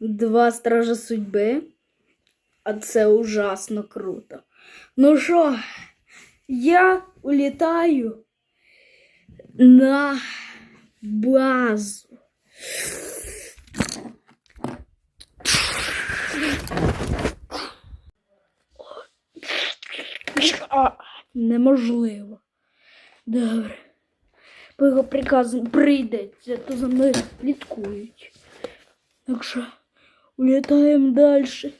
Два стража судьби. А це ужасно круто. Ну що, я улітаю на базу. Неможливо. Добре. По його приказу прийдеться, то за мною слідкують. Так що улітаємо далі.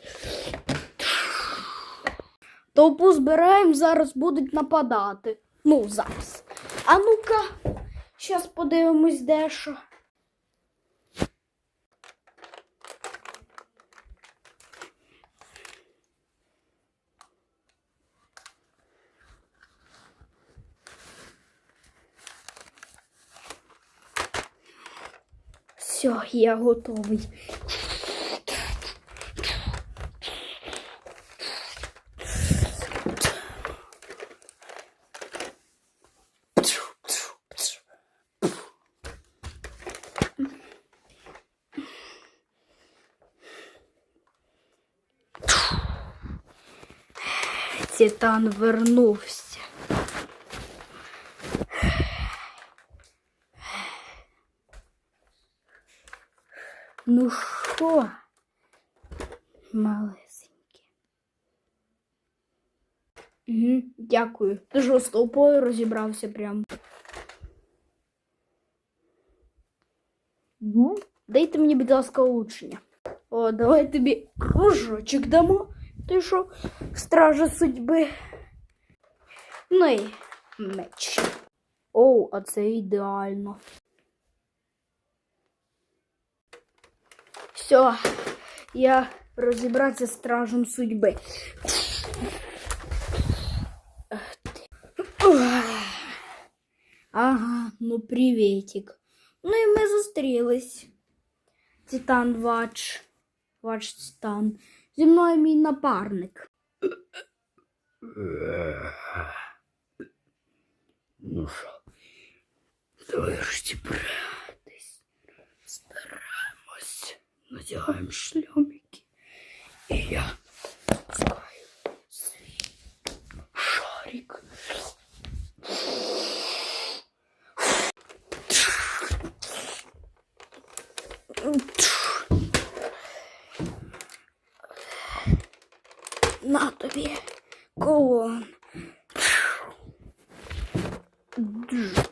Толпу збираємо, зараз будуть нападати. Ну, зараз. А ну-ка, зараз подивимось дещо. Все, я готовий. Титан вернувся. Ну що, малесеньке? Угу, дякую. Ти що з толпою розібрався прям. Ну, дайте мені, будь ласка, учення. О, давай тобі кружочок дамо. Ти що, стража судьби? Ну і меч. Оу, а це ідеально. Все, я розібратися з стражем. Ух. Ага, ну приветик. Ну і ми зустрілись. Титан Вач. Вач Титан. Зі мною напарник. Ну що, давай розібратись. надеваем шлемики. И я пускаю шарик. На тобі колон. Mm-hmm.